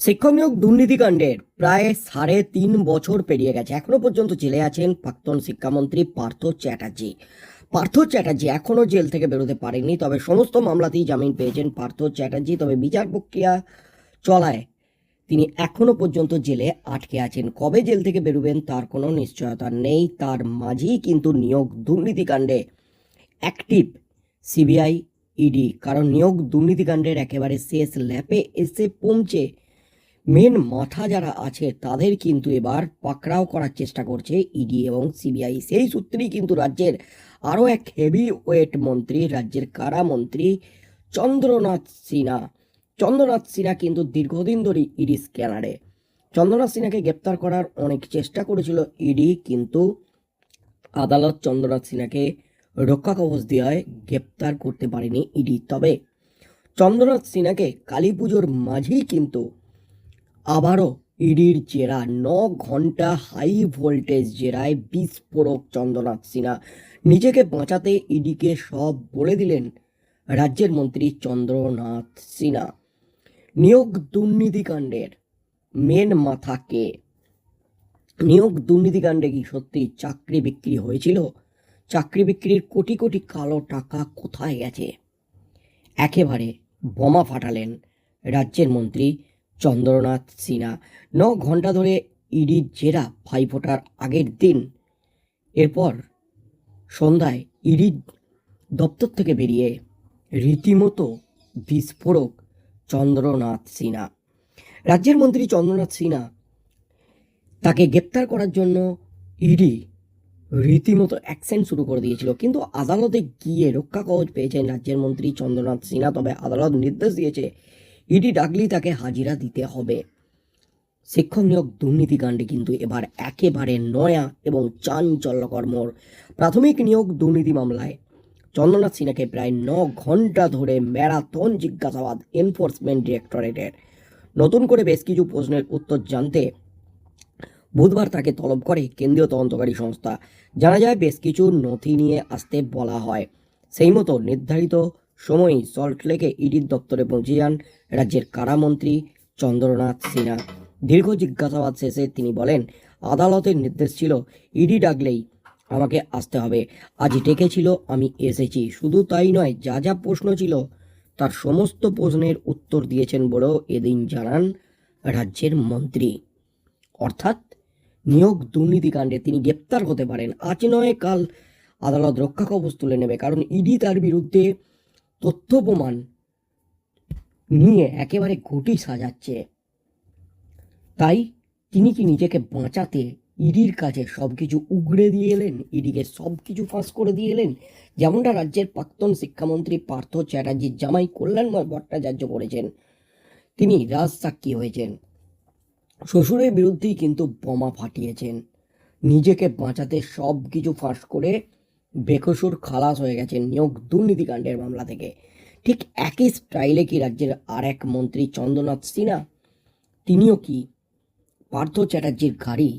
শিক্ষক নিয়োগ দুর্নীতিকাণ্ডের প্রায় সাড়ে তিন বছর পেরিয়ে গেছে। এখনও পর্যন্ত জেলে আছেন প্রাক্তন শিক্ষামন্ত্রী পার্থ চ্যাটার্জি। পার্থ চ্যাটার্জি এখনও জেল থেকে বেরোতে পারেননি, তবে সমস্ত মামলাতেই জামিন পেয়েছেন পার্থ চ্যাটার্জি। তবে বিচার প্রক্রিয়া চলায় তিনি এখনও পর্যন্ত জেলে আটকে আছেন। কবে জেল থেকে বেরোবেন তার কোনো নিশ্চয়তা নেই, তার মাঝেই কিন্তু নিয়োগ দুর্নীতিকাণ্ডে অ্যাক্টিভ সিবিআই, ইডি। কারণ নিয়োগ দুর্নীতিকাণ্ডের একেবারে শেষ ল্যাপে এসে পৌঁছে মেন মাথা যারা আছে, তাদের কিন্তু এবার পাকড়াও করার চেষ্টা করছে ইডি এবং সিবিআই সেই সূত্রেই কিন্তু রাজ্যের আরও এক হেভি ওয়েট মন্ত্রী, রাজ্যের কারা মন্ত্রী চন্দ্রনাথ সিনহা। চন্দ্রনাথ সিনহা কিন্তু দীর্ঘদিন ধরে ইডি স্ক্যানারে। চন্দ্রনাথ সিনহাকে গ্রেপ্তার করার অনেক চেষ্টা করেছিল ইডি কিন্তু আদালত চন্দ্রনাথ সিনহাকে রক্ষা কবচ দেওয়ায় গ্রেপ্তার করতে পারেনি ইডি তবে চন্দ্রনাথ সিনহাকে কালী পুজোর মাঝেই কিন্তু আবারও ইডির জেরা ন ঘণ্টা হাই ভোল্টেজ জেরায় বিস্ফোরক চন্দ্রনাথ সিনহা। নিজেকে বাঁচাতে ইডিকে সব বলে দিলেন রাজ্যের মন্ত্রী চন্দ্রনাথ সিনহা। নিয়োগ দুর্নীতিকাণ্ডের মেন মাথা কে? নিয়োগ দুর্নীতিকাণ্ডে কি সত্যি চাকরি বিক্রি হয়েছিল? চাকরি বিক্রির কোটি কোটি কালো টাকা কোথায় গেছে? একেবারে বোমা ফাটালেন রাজ্যের মন্ত্রী চন্দ্রনাথ সিনহা। ন ঘণ্টা ধরে ইডির জেরা ভাইফোঁটার আগের দিন। এরপর সন্ধ্যায় ইডির দপ্তর থেকে বেরিয়ে রীতিমতো বিস্ফোরক চন্দ্রনাথ সিনহা। রাজ্যের মন্ত্রী চন্দ্রনাথ সিনহা তাকে গ্রেপ্তার করার জন্য ইডি রীতিমতো অ্যাকশন শুরু করে দিয়েছিল। কিন্তু আদালতে গিয়ে রক্ষা কবচ পেয়েছেন রাজ্যের মন্ত্রী চন্দ্রনাথ সিনহা, তবে আদালত নির্দেশ দিয়েছে ইডি ডাকলেই তাকে হাজিরা দিতে হবে। শিক্ষক নিয়োগ দুর্নীতিকাণ্ডে কিন্তু এবার একেবারে নয়া এবং চাঞ্চল্যকর মোড়। প্রাথমিক নিয়োগ দুর্নীতি মামলায়। চন্দ্রনাথ সিনহাকে প্রায় ন ঘণ্টা ধরে ম্যারাথন জিজ্ঞাসাবাদ এনফোর্সমেন্ট ডিরেক্টরেটের। নতুন করে বেশ কিছু প্রশ্নের উত্তর জানতে বুধবার তাকে তলব করে কেন্দ্রীয় তদন্তকারী সংস্থা। জানা যায়, বেশ কিছু নথি নিয়ে আসতে বলা হয়। সেই মতো নির্ধারিত সময়ই সল্টলেকে ইডির দপ্তরে পৌঁছে যান রাজ্যের কারামন্ত্রী চন্দ্রনাথ সিনহা। দীর্ঘ জিজ্ঞাসাবাদ শেষে তিনি বলেন, আদালতের নির্দেশ ছিল, ইডি ডাকলেই আমাকে আসতে হবে। আজ ডেকেছিল, আমি এসেছি। শুধু তাই নয়, যা যা প্রশ্ন ছিল, তার সমস্ত প্রশ্নের উত্তর দিয়েছেন বলেও এদিন জানান রাজ্যের মন্ত্রী। অর্থাৎ নিয়োগ দুর্নীতিকাণ্ডে তিনি গ্রেপ্তার হতে পারেন। আজ নয়, কাল আদালত রক্ষা কবচ তুলে নেবে, কারণ ইডি তার বিরুদ্ধে তথ্য প্রমাণ নিয়ে একেবারে ঘটি সাজাচ্ছে। তাই তিনি কি নিজেকে বাঁচাতে ইডির কাছে সব কিছু উগড়ে দিয়ে এলেন, ইডিকে সব কিছু ফাঁস করে দিয়ে এলেন? যেমনটা রাজ্যের প্রাক্তন শিক্ষামন্ত্রী পার্থ চ্যাটার্জির জামাই কল্যাণময় ভট্টাচার্য করেছেন, তিনি রাজ সাক্ষী হয়েছেন। শ্বশুরের বিরুদ্ধেই কিন্তু বোমা ফাটিয়েছেন। নিজেকে বাঁচাতে সব কিছু ফাঁস করে বেকসুর খালাস হয়ে গেছেন নিয়োগ দুর্নীতিকাণ্ডের মামলা থেকে। ঠিক একই স্টাইলে কি রাজ্যের আর এক মন্ত্রী চন্দ্রনাথ সিনহা? তিনিও কি পার্থ চ্যাটার্জির গাড়ি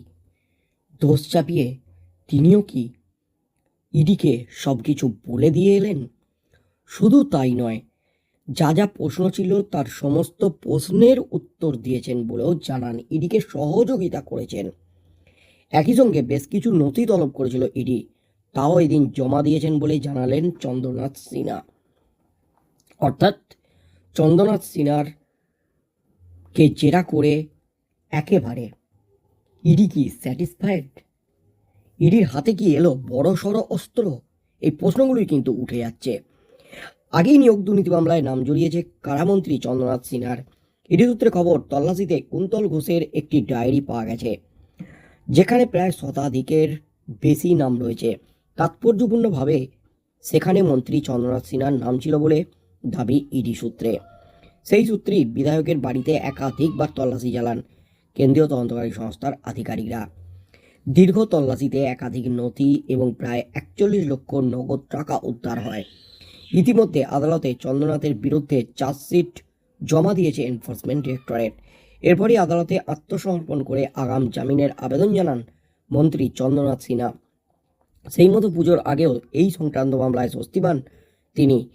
দোষ চাপিয়ে তিনিও কি ইডিকে সব কিছু বলে দিয়ে এলেন? শুধু তাই নয়, যা যা প্রশ্ন ছিল তার সমস্ত প্রশ্নের উত্তর দিয়েছেন বলেও জানান ইডিকে সহযোগিতা করেছেন। একই সঙ্গে বেশ কিছু নথি তলব করেছিল ইডি। তাও এদিন জমা দিয়েছেন বলে জানালেন চন্দ্রনাথ সিনহা। অর্থাৎ চন্দ্রনাথ সিনহার কে জেরা করে একেবারে ইডি কি স্যাটিসফাইড ইডির হাতে কি এলো বড় সড় অস্ত্র? এই প্রশ্নগুলোই কিন্তু উঠে যাচ্ছে। আগেই নিয়োগ দুর্নীতি মামলায় নাম জড়িয়েছে কারামন্ত্রী চন্দ্রনাথ সিনহার। ইডি সূত্রে খবর, তল্লাশিতে কুন্তল ঘোষের একটি ডায়েরি পাওয়া গেছে, যেখানে প্রায় শতাধিকের বেশি নাম রয়েছে। তাৎপর্যপূর্ণভাবে সেখানে মন্ত্রী চন্দ্রনাথ সিনহার নাম ছিল বলে দাবি ইডি সূত্রে। সেই সূত্রেই বিধায়কের বাড়িতে একাধিকবার তল্লাশি চালান কেন্দ্রীয় তদন্তকারী সংস্থার আধিকারিকরা। দীর্ঘ তল্লাশিতে একাধিক নথি এবং প্রায় একচল্লিশ লক্ষ নগদ টাকা উদ্ধার হয়। ইতিমধ্যে আদালতে চন্দ্রনাথের বিরুদ্ধে চার্জশিট জমা দিয়েছে এনফোর্সমেন্ট ডিরেক্টরেট। এরপরই আদালতে আত্মসমর্পণ করে আগাম জামিনের আবেদন জানান মন্ত্রী চন্দ্রনাথ সিনহা। সেই মতো পুজোর আগেও এই সংক্রান্ত মামলায় স্বস্তি পান তিনি।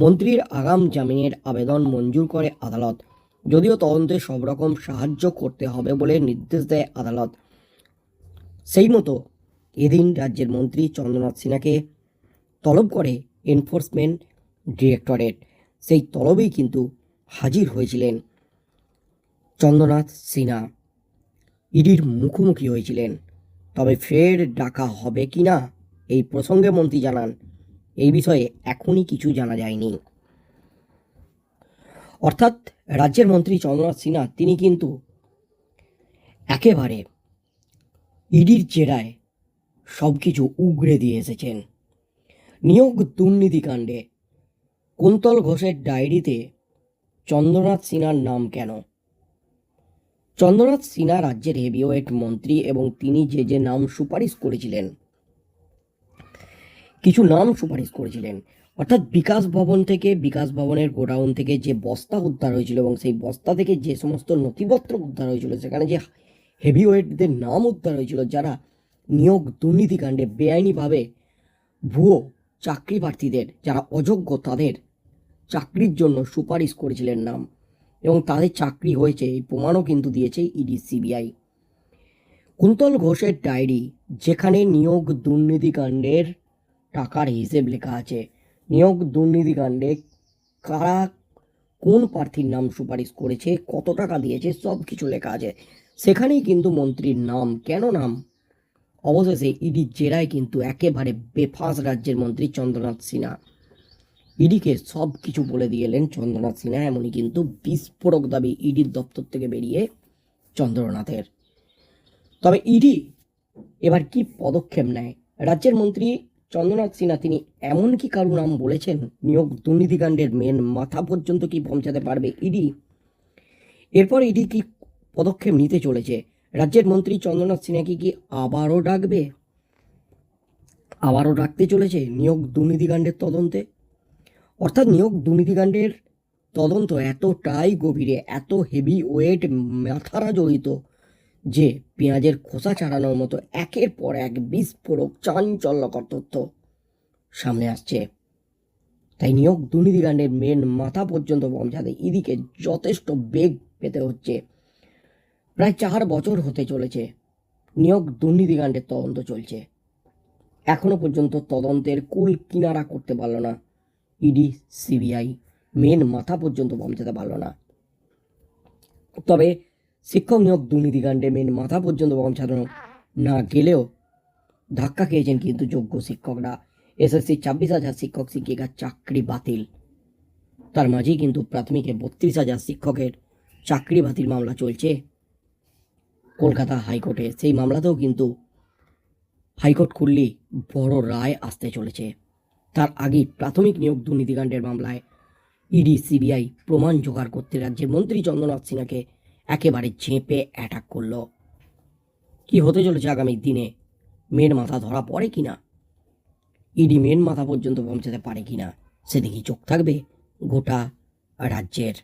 মন্ত্রীর আগাম জামিনের আবেদন মঞ্জুর করে আদালত। যদিও তদন্তে সব রকম সাহায্য করতে হবে বলে নির্দেশ দেয় আদালত। সেই মতো এদিন রাজ্যের মন্ত্রী চন্দ্রনাথ সিনহাকে তলব করে এনফোর্সমেন্ট ডিরেক্টরেট। সেই তলবেই কিন্তু হাজির হয়েছিলেন চন্দ্রনাথ সিনহা। ইডির মুখোমুখি হয়েছিলেন। তবে ফের ডাকা হবে কি না এই প্রসঙ্গে মন্ত্রী জানান। এই বিষয়ে এখনই কিছু জানা যায়নি। অর্থাৎ রাজ্যের মন্ত্রী চন্দ্রনাথ সিনহা তিনি কিন্তু একেবারে ইডির জেরায় সব কিছু উগড়ে দিয়ে এসেছেন। নিয়োগ দুর্নীতিকাণ্ডে কুন্তল ঘোষের ডায়েরিতে চন্দ্রনাথ সিনহার নাম কেন? চন্দ্রনাথ সিনহা রাজ্যের হেভিওয়েট মন্ত্রী এবং তিনি যে যে নাম সুপারিশ করেছিলেন, কিছু নাম সুপারিশ করেছিলেন, অর্থাৎ বিকাশ ভবন থেকে, বিকাশ ভবনের গোডাউন থেকে যে বস্তা উদ্ধার হয়েছিল এবং সেই বস্তা থেকে যে সমস্ত নথিপত্র উদ্ধার হয়েছিল, সেখানে যে হেভিওয়েটদের নাম উদ্ধার হয়েছিল, যারা নিয়োগ দুর্নীতিকাণ্ডে বেআইনিভাবে ভুয়ো চাকরি প্রার্থীদের যারা অযোগ্য তাদের চাকরির জন্য সুপারিশ করেছিলেন নাম। এবং তাদের চাকরি হয়েছে, এই প্রমাণও কিন্তু দিয়েছে ইডি সিবিআই। কুন্তল ঘোষের ডায়েরি, যেখানে নিয়োগ দুর্নীতিকাণ্ডের টাকার হিসেব লেখা আছে। নিয়োগ দুর্নীতিকাণ্ডে কারা কোন প্রার্থীর নাম সুপারিশ করেছে, কত টাকা দিয়েছে, সব কিছু লেখা আছে। সেখানেই কিন্তু মন্ত্রীর নাম, কেন নাম? অবশেষে ইডির জেরায় কিন্তু একেবারে বেফাস রাজ্যের মন্ত্রী চন্দ্রনাথ সিনহা। ইডিকে সব কিছু বলে দিয়ে এলেন চন্দ্রনাথ সিনহা, এমনই কিন্তু বিস্ফোরক দাবি ইডির দপ্তর থেকে বেরিয়ে চন্দ্রনাথের। তবে ইডি এবার কি পদক্ষেপ নেয়? রাজ্যের মন্ত্রী চন্দ্রনাথ সিনহা তিনি এমন কি কারও নাম বলেছেন? নিয়োগ দুর্নীতিকাণ্ডের মেন মাথা পর্যন্ত কি পৌঁছাতে পারবে ইডি? এরপর ইডি কি পদক্ষেপ নিতে চলেছে? রাজ্যের মন্ত্রী চন্দ্রনাথ সিনহাকে কি আবারও ডাকবে? আবারও ডাকতে চলেছে নিয়োগ দুর্নীতিকাণ্ডের তদন্তে? অর্থাৎ নিয়োগ দুর্নীতিকাণ্ডের তদন্ত এতটাই গভীরে, এত হেভি ওয়েট মাথারা জড়িত যে পেঁয়াজের খোসা ছাড়ানোর মতো একের পর এক বিস্ফোরক, চাঞ্চল্যকর তথ্য সামনে আসছে। তাই নিয়োগ দুর্নীতিকাণ্ডের মেন মাথা পর্যন্ত পৌঁছাতে ইদিকে যথেষ্ট বেগ পেতে হচ্ছে। প্রায় চার বছর হতে চলেছে। নিয়োগ দুর্নীতিকাণ্ডের তদন্ত চলছে। এখনও পর্যন্ত তদন্তের কুল কিনারা করতে পারল না। ইডি সিবিআই মেন মাথা পর্যন্ত পৌঁছাতে পারল না। তবে শিক্ষক নিয়োগ দুর্নীতিকাণ্ডে মেন মাথা পর্যন্ত পৌঁছানো না গেলেও ধাক্কা খেয়েছেন কিন্তু যোগ্য শিক্ষকরা। এসএসসি ছাব্বিশ হাজার শিক্ষক শিক্ষিকার চাকরি বাতিল। তার মাঝেই কিন্তু প্রাথমিকে বত্রিশ হাজার শিক্ষকের চাকরি বাতিল মামলা চলছে। কলকাতা হাইকোর্টে সেই মামলাতেও কিন্তু হাইকোর্ট খুললেই বড় রায় আসতে চলেছে। তার আগে প্রাথমিক নিয়োগ দুর্নীতিকাণ্ডের মামলায় ইডি, সিবিআই প্রমাণ জোগাড় করতে রাজ্যের মন্ত্রী চন্দ্রনাথ সিনহাকে একেবারে ঝেঁপে অ্যাটাক করল। কি হতে চলেছে আগামী দিনে? মেন মাথা ধরা পড়ে কি না ইডি মেন মাথা পর্যন্ত পৌঁছাতে পারে কি না সেদিকে চোখ থাকবে গোটা রাজ্যের।